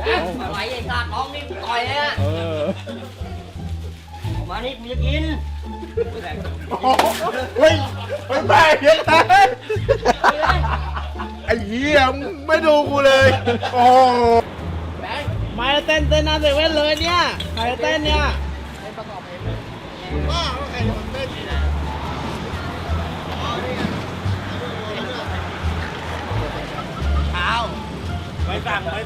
อะไรไอ้ตว์น้องนี่กูต่อยเลยอะเออออกมานี่กูจะกินเฮ้ยไม่ไปเฮ้ยไอ้เหี้ยมึงไม่ดูกูเลย โอ้โหมาเต้นเต้นหน้าเซเว่นเลยเนี่ยใครเต้นเนี่ยบ้าว่าใครจะมาเต้นเนี่ยไม่สั่งไม่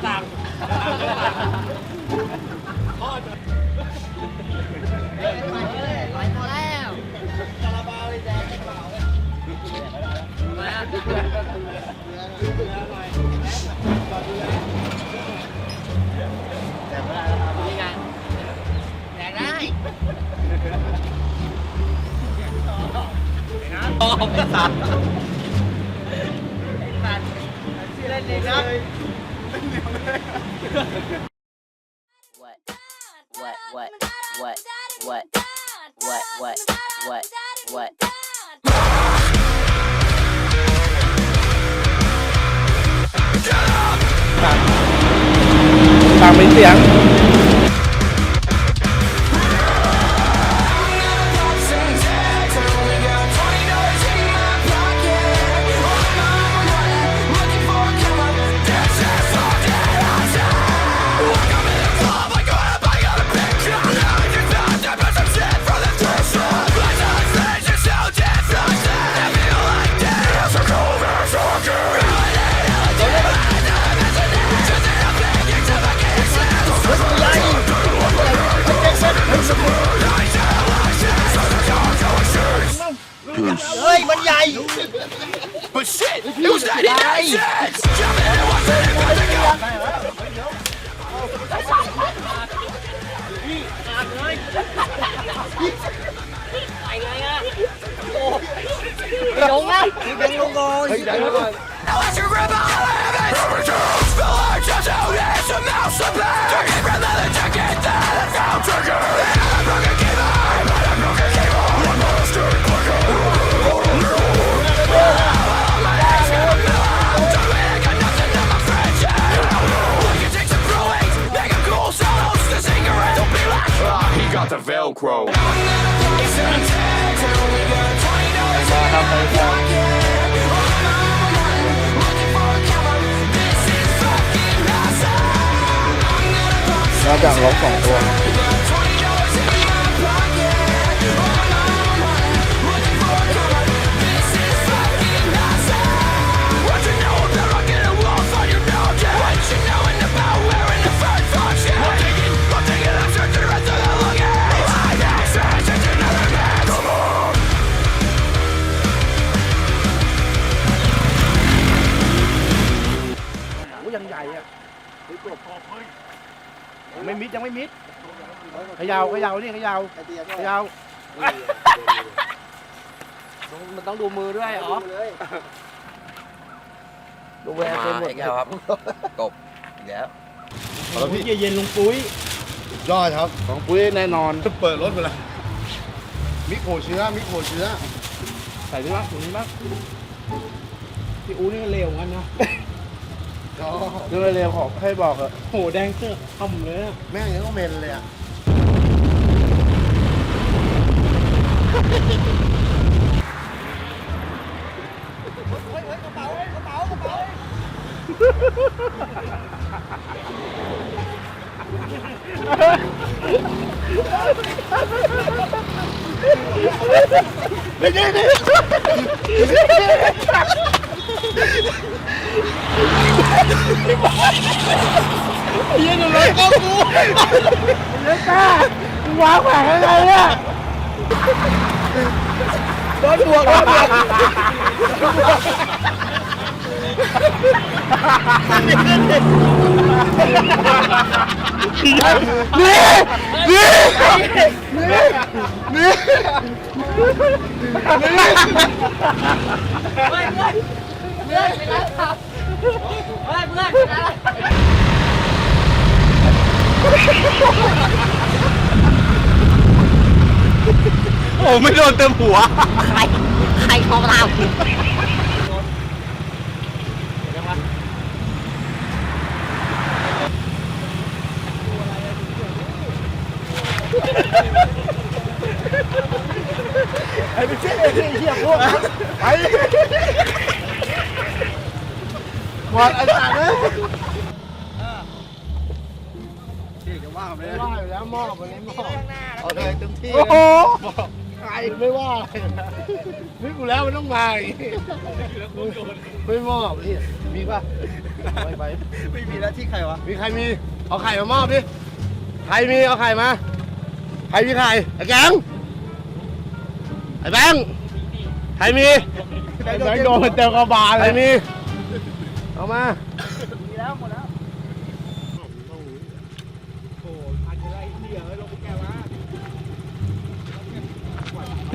ตอบไอ้สัตว์ไอ้สัตว์ชื่อเล่นเองนะ What? What? What? What? What? What? What? What? What? ฟังเป็นเสียง พี่ขาดเลยไปไงอ่ะโอ้ลงอ่ะแบงลงก่อน Unless you're rebel a mouse of Take it from the chicken ยังไม่มิดยังไม่มิดเขยาวขยาวนี่เขยาวขยาวมันต้องดูมือด้วยอ๋อดูแวร์เต็มหมดอีกแล้วครับกบอีกแล้วแล้วพี่เย็นลุงปุ้ยยอดครับของปุ้ยแน่นอนเปิดรถไปแล้วมิโครเชื้อมิโครเชื้อใส่นี่บ้างถุงนี้บ้างพี่อูนี่ก็เร็วกันนะ เรื่องเร็วๆขอให้บอกเถอะโหแดงเสื้อทำเลยอะแม่งยังต้องเมนเลยอะ วางแผงยังไงเนี่ยโดนบวกโดนบวกนี่นี่นี่เฮ้ยเพื่อนเพื่อนไปแล้วครับเฮ้ยเพื่อนไปแล้ว โอ้ไม่โดนเติมหัว ใคร ใครของเราไอ้ไปเช็คไอ้เหี้ยพวกไปหมดอาจารย์เนี่ยเสี่ยจะว่าไหมว่าอยู่แล้วมอบวันนี้มอบ เอาเลยเต็มที่โอ้โหใครไม่ว่าอะไรนะนึกกูแล้วมันต้องมาอีกไม่มอบพี่มีป่ะไปไปไม่มีแล้วที่ใครวะมีใครมีเอาไข่มามอบดิใครมีเอาไข่มาใครมีไข่ไอ้แกงไอ้แบงค์ใครมีไอ้แบงค์โดนเต็มกระบาลใคเลรยมีเอามา เ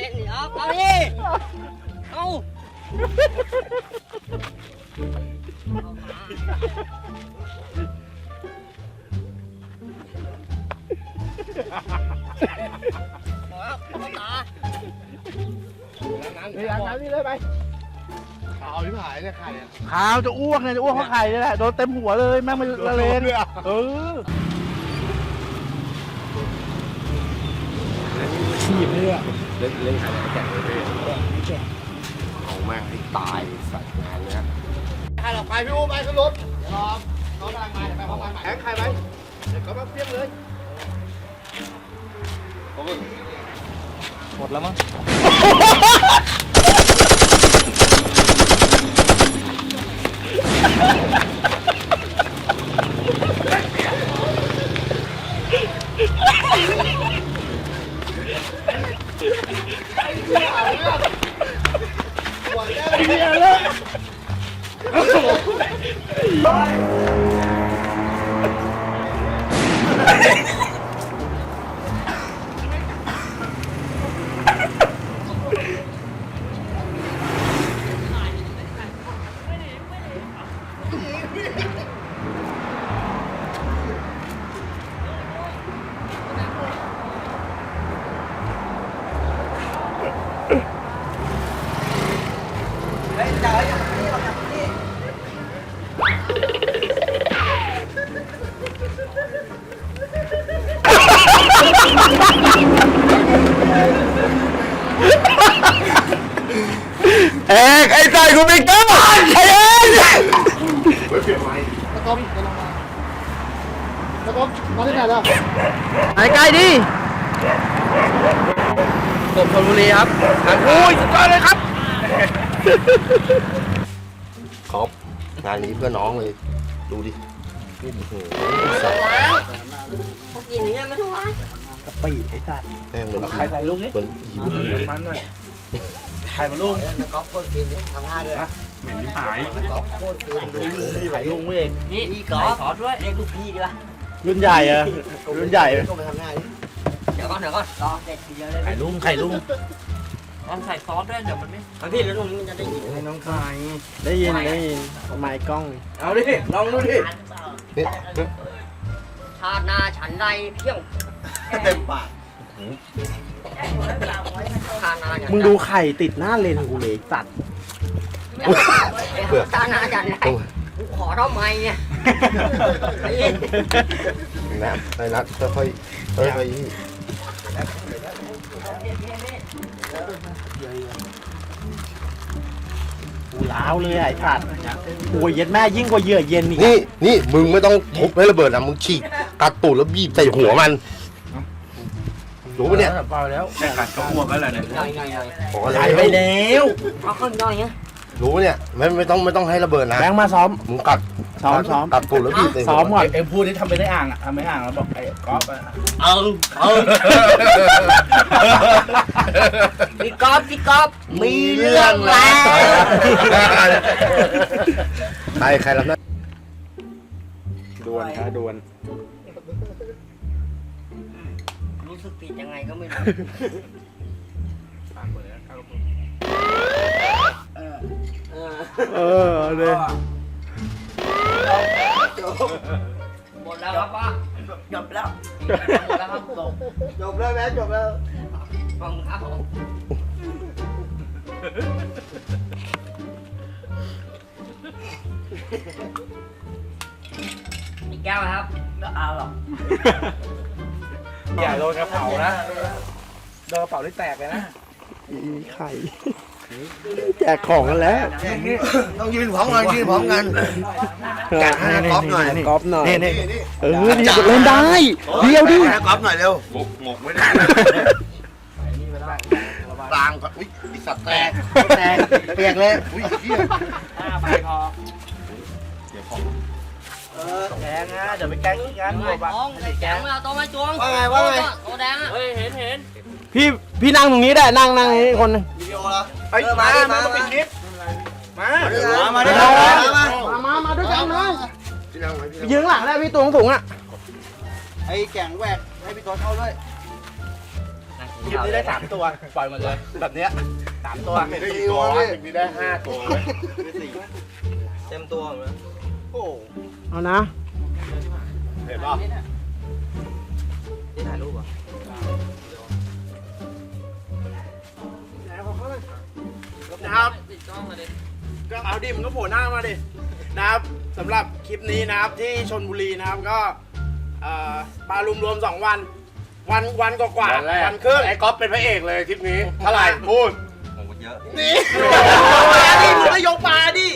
ล่นเอาเอาดิเอาาวที่หายเนี่ยไข่อะขาวจะอ้วกเนี่ยจะอ้วกเพราะไข่นี่แหละโดนเต็มหัวเลยแม่งมันละเลนเออฉีบเลยอะเล่นเล่นไข่แล้วแกะเลยพี่เอาแม่งให้ตายใส่งานเลยฮะใครหรอกไปพี่อูไปขึ้นรถเดี๋ยวรอน้องกำลังมาเดี๋ยวไปพร้อมกันใหม่แข่งใครไหมเดี๋ยวเขามาเพียงเลยหมดแล้วมั้ง เมมาที่ไหนล่ะหายใกล้ดิกบชลบุรีครับโอ้ยสุดยอดเลยครับครบงานนี้เพื่อน้องเลย ดูดิพวกกินอย่างเงี้ยไม่ต้องล้างปีไอ้สัตว์แม่งเหมือนใครใส่ลูกนี้เหมือนหิวมันหน่อยใครมาลูกก๊อฟโคตรกินทำห้าด้วยเหม็นหายก๊อฟโคตรกินดูใส่ลูกเองนี่นี่ขอขอด้วยเรียกลูกพี่ดีกว่า รุ่นใหญ่อะรุ่นใหญ่ก็ไปทำหน้าดิเดี๋ยวก่อนเดี๋ยวก่อนรอเสร็จทีเดียวเลยไข่ลุงไข่ลุงต้องใส่ซอสด้วยเดี๋ยวมันไม่เอาพี่แล้วตรงนี้มันจะได้ยินให้น้องชายได้ยินได้ยินไมค์กล้อง เอาดิลองดูดินี่ชาติหน้าฉันใดเพียงเต็มปากชาติหน้าฉันใมึงดูไข่ติดหน้าเลนกูเลยสัตว์ชาติหน้าฉันใดกู ขอทำไมเนี่ยไอ้นะไอ้นัดค่อยๆค่อยๆนี่กูล้าวเลยอะไอ้สัตว์โอ้ยเย็ดแม่ยิ่งกว่าเหยื่อเย็นอีกนี่นี่มึงไม่ต้องทุบให้ระเบิดนะมึงฉีกกัดตูดแล้วบีบใส่หัวมันรู้ปะเนี่ยเปล่าแล้วแค่กัดก็อ้วกแล้วแหละเนี่ยใหญ่ใหญ่ใหญ่บอกว่าใหญ่ไปแล้ว เอาขึ้นหน่อยเงี้ย รู้ปะเนี่ยไม่ไม่ต้องไม่ต้องให้ระเบิดนะแบงค์มาซ้อม มึงกัดซ้อมซ้อม กัดตูดแล้วบีบใส่หัวซ้อมก่อน เอ็มพูดที่ทำไปได้อ่างอะทำไม่อ่างแล้วบอกไอ้ก๊อฟอะเอาเอาพี่ก๊อฟพี่ก๊อฟมีเรื่องแล้วใครใครรับหน้าดวนครับดวน รู้สึกผิดยังไงก็ไม่รู้ เออ เลย หมดแล้วครับป้าจบแล้วหมดแล้วครับจบจบแล้วแม่จบแล้วขอบคุณครับผมอีกแก้วนะครับไม่เอาหรอกอย่าโดนกระเป๋านะ โดนกระเป๋าได้แตกเลยนะไข่ แจกของกันแล้วต้องยืนพร้อมกันยืนพร้อมกันแกะให้ก๊อฟหน่อยก๊อฟหน่อยนี่นี่เออนี่เล่นได้เดียวดิให้ก๊อฟหน่อยเร็วหมกหมกไม่ได้กลางก่อนอุ้ยไอสัตว์แตกแตกเปียกเลยอุ้ยเหี้ยห้าใบพอเออแกงนะเดี๋ยวไปแกงที่งานไม่บท้องไม่แกงไม่เอาตัวไม่จวงว่าไงว่าไงตัวแดงอะเฮ้ยเห็นเห็นพี่พี่นั่งตรงนี้ได้นั่งนั่งนี้คนหนึงวิดีโอแล้ว เอ้ยมามามาปิดคลิปมามามาดิมามามามามามาด้วยกันเลยพี่นั่งไว้พี่นั่งยืนหลังได้พี่ตัวสูงอะไอ้แก่งแหวกให้พี่ตัวเข้าด้วยคลิปนี้ได้สามตัวปล่อยหมดเลยแบบเนี้ยสามตัวไม่ได้กี่ตัววะมีได้ห้าตัวเว้ยเต็มตัวเลยโอ้เอานะเห็นป่ะที่ถ่ายรูปอะ นะครับติดกล้องมาดิก็เอาดิมันก็โผล่หน้ามาดินะครับสำหรับคลิปนี้นะครับที่ชนบุรีนะครับก็เอ่อปลารวมรวมๆสองวัน วันวันกว่าๆวันครึ่งไอ้ก๊อฟเป็นพระเอกเลยคลิปนี้ เท่าไหร่พูดนี่ดิมึงก็ยกปลาดิ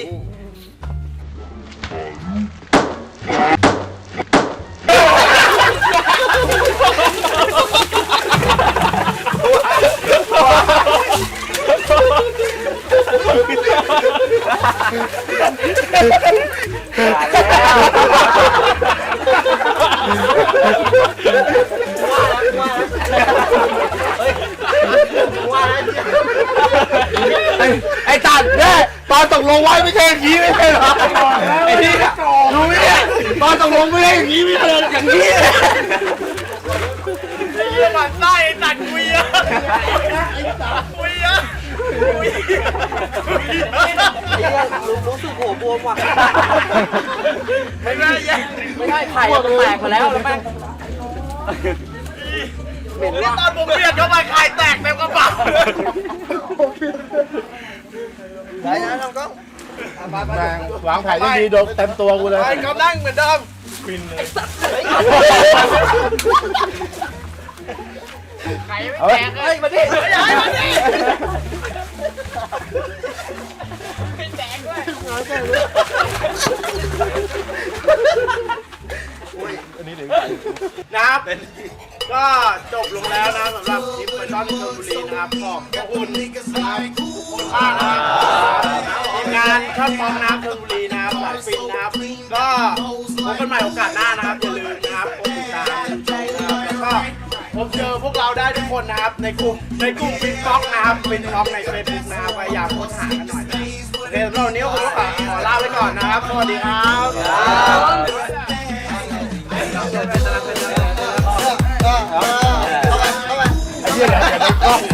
ไอ้ตัดเนี่ยตอนตกลงไว้ไม่ใช่อย่างนี้ไม่ใช่เหรอไอ้นี่รู้ไหมเนี่ยตอนตกลงไม่ใช่อย่างนี้ไม่ใช่อย่างนี้ไอ้เหี้ยหลังใต้ไอ้ตัดคุยอะ ไอ้ยอะคุยรู้สึกหัวบวมว่ะไม่ได้ยังไม่ใช่ไข่มันแตกมาแล้วแล้วแม่งนี่ตอนผมเรียกเข้าไปไข่แตกเต็มกระเป๋าไหนนะน้องก้องวางแผนดีโดนเต็มตัวกูเลยไอ้กำนั่งเหมือนเดิมไข่ไม่แตกเลยมาดิย้ายมาดิ นก็จบลงแล้วนะสำหรับคลิปไปตอนชลบุรีนะครับขอบพระคุณนะครับคุณค่านะครับทีมงานชอบปองน้ำชลบุรีนะครับสายฟินนะครับ ก็พบกันใหม่โอกาสหน้านะครับอย่าลืมนะครับกดติดตามนะครับแล้วก็พบเจอพวกเราได้ทุกคนนะครับ ในกลุ่มในกลุ่มฟินบ็อกนะครับฟินบ็อกในเฟซบุ๊กนะครับพยายามค้นหากันหน่อยนะโอเคสำหรับวันนี้ผมก็ขอลาไปก่อนนะครับสวัสดีครับ 아.